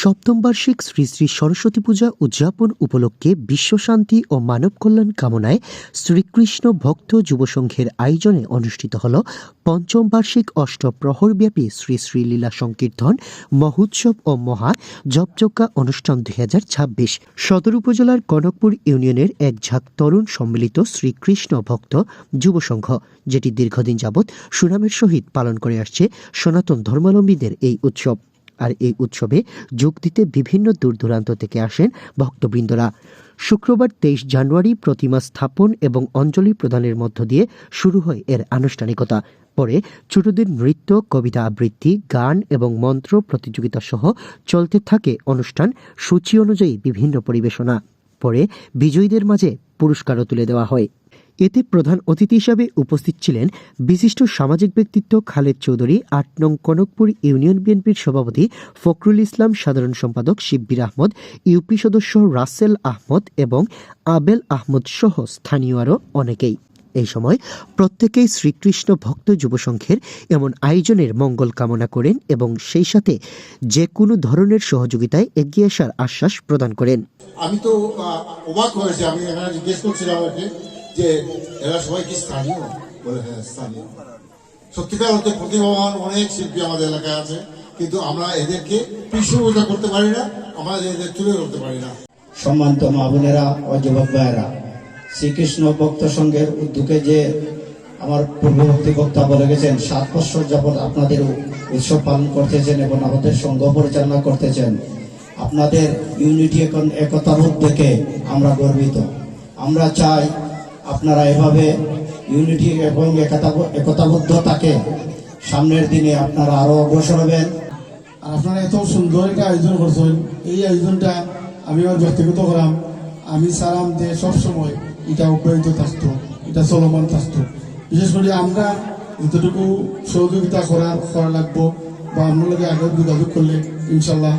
সপ্তম বার্ষিক শ্রী শ্রী সরস্বতী পূজা উদযাপন উপলক্ষে বিশ্বশান্তি ও মানব কল্যাণ কামনায় শ্রীকৃষ্ণ ভক্ত যুব সংঘের আয়োজনে অনুষ্ঠিত হল পঞ্চম বার্ষিক অষ্টপ্রহরব্যাপী শ্রী শ্রী লীলা সংকীর্তন মহোৎসব ও মহা জপজজ্ঞা অনুষ্ঠান দুই হাজার ছাব্বিশ। সদর উপজেলার কনকপুর ইউনিয়নের এক ঝাঁক তরুণ সম্মিলিত শ্রীকৃষ্ণ ভক্ত যুব সংঘ, যেটি দীর্ঘদিন যাবৎ সুনামের সহিত পালন করে আসছে সনাতন ধর্মাবলম্বীদের এই উৎসব। আর এই উৎসবে যোগ দিতে বিভিন্ন দূর দূরান্ত থেকে আসেন ভক্তবৃন্দরা। শুক্রবার তেইশ জানুয়ারি প্রতিমা স্থাপন এবং অঞ্জলি প্রদানের মধ্য দিয়ে শুরু হয় এর আনুষ্ঠানিকতা। পরে ছোটদের নৃত্য, কবিতা আবৃত্তি, গান এবং মন্ত্র প্রতিযোগিতা সহ চলতে থাকে অনুষ্ঠান সূচি অনুযায়ী বিভিন্ন পরিবেশনা। পরে বিজয়ীদের মাঝে পুরস্কারও তুলে দেওয়া হয়। এতে প্রধান অতিথি হিসাবে উপস্থিত ছিলেন বিশিষ্ট সামাজিক ব্যক্তিত্ব খালেদ চৌধুরী, আট নং কনকপুর ইউনিয়ন বিএনপির সভাপতি ফখরুল ইসলাম, সাধারণ সম্পাদক শিব্বির আহমদ, ইউপি সদস্য রাসেল আহমদ এবং আবেল আহমদ সহ স্থানীয় আরও অনেকেই। এই সময় প্রত্যেকেই শ্রীকৃষ্ণ ভক্ত যুবসংঘের এমন আয়োজনের মঙ্গল কামনা করেন এবং সেই সাথে যে কোনো ধরনের সহযোগিতায় এগিয়ে আসার আশ্বাস প্রদান করেন। আমি তো অবাক হয়েছি। আমি এখানে জিজ্ঞেস করছিলাম যে এরা সবাই কি স্থানীয়? বলে হ্যাঁ স্থানীয়। সত্যিকার অর্থে প্রতিভাবান অনেক শিল্পী আমাদের এলাকায় আছে, কিন্তু আমরা এদেরকে পৃষ্ঠপোষণা করতে পারি না, আমরা এদের তুলে ধরতে পারি না। সম্মানিত মা বোনেরা ও যুবক ভাইয়েরা, শ্রীকৃষ্ণ ভক্ত সংঘের উদ্যোগে যে আমার পূর্ববর্তী বক্তা বলে গেছেন, সাত বছর যাবৎ আপনাদের উৎসব পালন করতেছেন এবং আমাদের সংঘ পরিচালনা করতেছেন, আপনাদের ইউনিটি এখন একতাবোধ দেখে আমরা গর্বিত। আমরা চাই আপনারা এভাবে ইউনিটি এবং একতা- একতাবদ্ধতাকে সামনের দিনে আপনারা আরও অগ্রসর হবেন। আর আপনারা এত সুন্দর একটা আয়োজন করছেন, এই আয়োজনটা আমি আমার ব্যক্তিগত করাম। আমি চালাম যে সবসময় এটা অব্যাহত থাকতো, এটা চলমান থাকতো। বিশেষ করে আমরা যতটুকু সহযোগিতা করার করা লাগবো বা আপনার আগে যোগাযোগ করলে ইনশাল্লাহ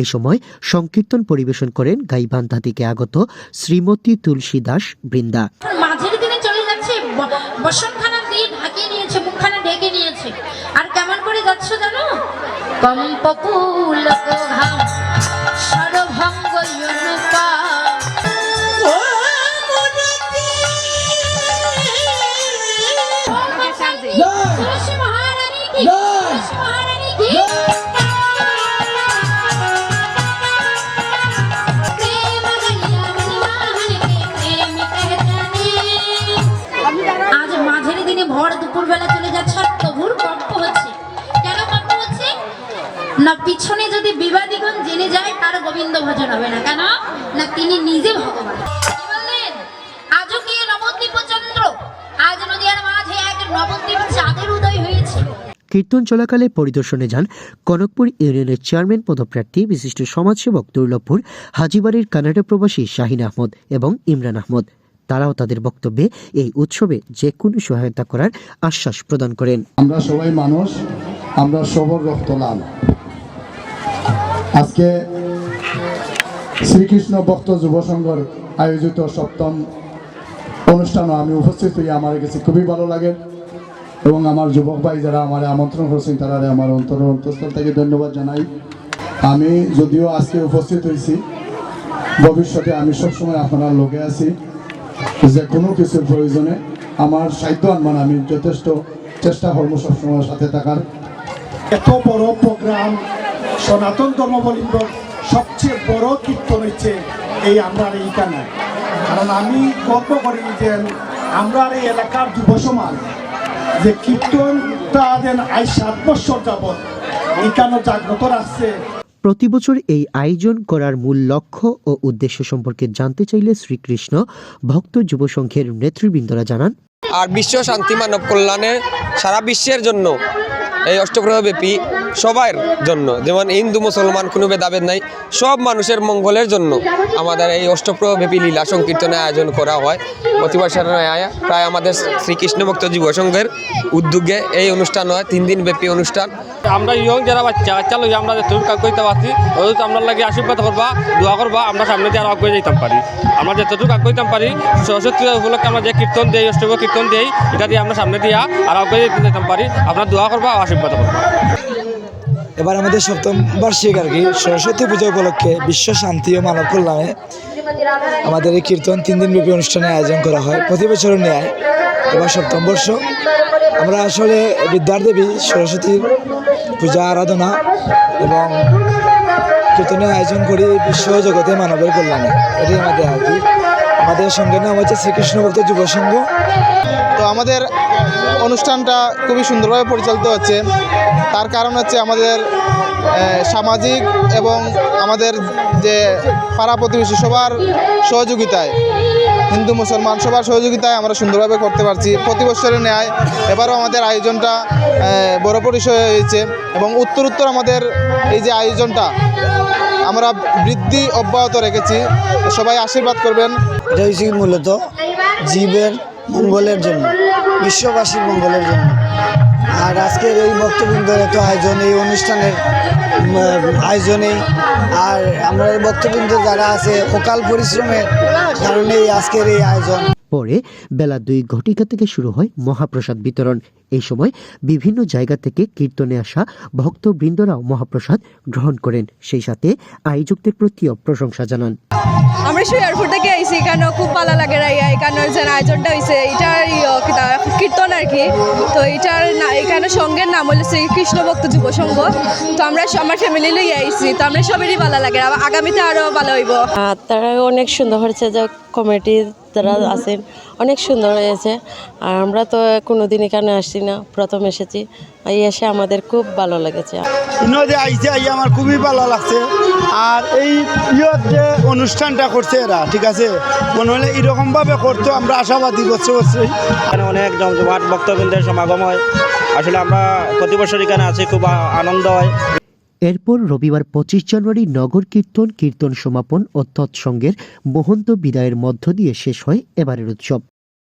এই সময় সংকীর্তন পরিবেশন করেন গাইবান্ধা থেকে আগত শ্রীমতী তুলসী দাস বৃন্দা। মাঝের দিনে চলে যাচ্ছে বসনখানা দিয়ে ঢাকিয়ে নিয়েছে, মুখখানা ঢেকে নিয়েছে। আর কেমন করে যাচ্ছ জানো? কম্পকুল ভর চলে যাচ্ছে আর প্রভুর কম্প হচ্ছে। কেন কম্প হচ্ছে? না, পিছনে যদি বিবাদীগণ জেনে যায়, তার গোবিন্দ ভজন হবে না। কেন? না, তিনি নিজে ভগবান। কীর্তন চলাকালে পরিদর্শনে যান কনকপুর ইউনিয়নের চেয়ারম্যান পদপ্রার্থী, বিশিষ্ট সমাজসেবক দুর্লভপুর, হাজিবাড়ির কানাডা প্রবাসী শাহিন আহমদ এবং ইমরান আহমদ। তারাও তাদের বক্তব্যে এই উৎসবে যে কোনো সহায়তা করার আশ্বাস প্রদান করেন। আমরা সবাই মানুষ, আমরা সবর রক্ত লাল। আজকে শ্রীকৃষ্ণ ভক্ত যুব সংঘর আয়োজিত সপ্তম অনুষ্ঠানও আমি উপস্থিত হই, আমার কাছে খুবই ভালো লাগে। এবং আমার যুবক ভাই যারা আমার আমন্ত্রণ করছেন, তারা আমার অন্তর অন্তঃস্থল থেকে ধন্যবাদ জানাই। আমি যদিও আজকে উপস্থিত হয়েছি ভবিষ্যতে আমি সবসময় আপনার লোকে আছি। যে কোনো কিছুর প্রয়োজনে আমার সাহিত্য আনমান আমি যথেষ্ট চেষ্টা করব সবসময় সাথে থাকার। এত বড় প্রোগ্রাম, সনাতন ধর্মাবলম্বীর সবচেয়ে বড় কীর্তন হচ্ছে এই আমরা এইখানে। কারণ আমি গর্ব করি যে আমরা এই এলাকার যুব সমাজ যে কীর্তনটা যেন আজ সাত বছর যাবৎ এখানে জাগ্রত রাখছে প্রতি বছর এই আয়োজন করার মূল লক্ষ্য ও উদ্দেশ্য সম্পর্কে জানতে চাইলে শ্রীকৃষ্ণ ভক্ত যুব সংঘের নেতৃবৃন্দরা জানান। আর বিশ্ব শান্তি, মানব কল্যাণে সারা বিশ্বের জন্য এই অষ্টগ্রহব্যাপী সবার জন্য। যেমন হিন্দু, মুসলমান, কোনো ভেদাভেদ নাই, সব মানুষের মঙ্গলের জন্য আমাদের এই অষ্টপ্রব্যাপী লীলা সংকীর্তনের আয়োজন করা হয়। প্রতি বছর ন্যায় প্রায় আমাদের শ্রীকৃষ্ণ ভক্ত যুব সংঘের উদ্যোগে এই অনুষ্ঠান হয়, তিন দিন ব্যাপী অনুষ্ঠান। আমরা ইয়ং যারা বাচ্চা বাচ্চা লই আমরা তুমি করতে পারছি তো আমরা লাগে আশীর্বাদ করবা, দোয়া করবা, আমরা সামনে দিয়ে আরও আগে যেতাম পারি। আমরা যতটুকু আগে যেতাম পারি, সরস্বতী উপলক্ষে আমরা যে কীর্তন দিই অষ্টম কীর্তন দিই, এটা দিয়ে আমরা সামনে দিয়া আর আগে যেতে যেতাম পারি। আপনার দোয়া করবা, আশীর্বাদ করবা। এবার আমাদের সপ্তম বার্ষিক আর কি, সরস্বতী পূজা উপলক্ষে বিশ্ব শান্তি ও মানব কল্যাণে আমাদের এই কীর্তন তিন দিন ব্যাপী অনুষ্ঠানের আয়োজন করা হয়, প্রতি বছরের ন্যায়। এবার সপ্তম বর্ষ। আমরা আসলে বিদ্যার দেবী সরস্বতীর পূজা, আরাধনা এবং কীর্তনের আয়োজন করি বিশ্ব জগতে মানবের কল্যাণে। এটি আমাদের আর কি। আমাদের সঙ্গের নাম হচ্ছে শ্রীকৃষ্ণ ভক্ত যুব সংঘ। তো আমাদের অনুষ্ঠানটা খুবই সুন্দরভাবে পরিচালিত হচ্ছে। তার কারণ হচ্ছে আমাদের সামাজিক এবং আমাদের যে পাড়া প্রতিবেশী সবার সহযোগিতায়, হিন্দু মুসলমান সবার সহযোগিতায় আমরা সুন্দরভাবে করতে পারছি। প্রতি বছরের ন্যায় এবারও আমাদের আয়োজনটা বড় পরিসরে হয়েছে এবং উত্তর উত্তর আমাদের এই যে আয়োজনটা আমরা বৃদ্ধি অব্যাহত রেখেছি। সবাই আশীর্বাদ করবেন। এটা মূলত জীবের মঙ্গলের জন্য বিশ্ববাসীর মঙ্গলের জন্য। আর আজকের এই বক্তবৃন্দের এত আয়োজন এই অনুষ্ঠানের উম, আয়োজনে আর আমরা এই বক্তবৃন্দ যারা আছে অকাল পরিশ্রমের কারণে আজকের এই আয়োজন। পরে বেলা দুই ঘটিকা থেকে শুরু হয় মহাপ্রসাদ বিতরণ। এই সময় বিভিন্ন জায়গা থেকে কীর্তনে আসা ভক্তবৃন্দরাও মহাপ্রসাদ গ্রহণ করেন। সেই সাথে আয়োজকদের প্রতিও প্রশংসা জানান। আমরা সেই এয়ারপোর্ট থেকে আইসি এখানে খুব ভালো লাগে রাইয়া এখানে যে আয়োজনটা হয়েছে এটার কীর্তন আর কি। তো এটার না- এখানে সঙ্গের নাম হলো শ্রীকৃষ্ণ ভক্ত যুব সংঘ। তো আমরা আমার ফ্যামিলি লই আইসি তো আমরা সবারই ভালো লাগে আগামীতে আরও ভালো হইব। আর তারা অনেক সুন্দর হয়েছে যে কমিটি যারা আছেন অনেক সুন্দর হয়েছে। আর আমরা তো কোনোদিন এখানে আসছি না প্রথম এসেছি। এই এসে আমাদের খুব ভালো লেগেছে। যে আইসে আই আমার খুবই ভালো লাগছে। আর এই ইয়ত যে অনুষ্ঠানটা করছে এরা ঠিক আছে? মনে হলে এরকমভাবে করতো আমরা আশাবাদী বছর বছরই এখানে অনেক জমজমাট ভক্তবৃন্দের সমাগম হয়। আসলে আমরা প্রতি বছর এখানে আছি খুব আনন্দ হয়। এরপর রবিবার পঁচিশ জানুয়ারি নগর কীর্তন কীর্তন সমাপন ও তৎসঙ্গের মহন্ত বিদায়ের মধ্য দিয়ে শেষ হয় এবারের উৎসব।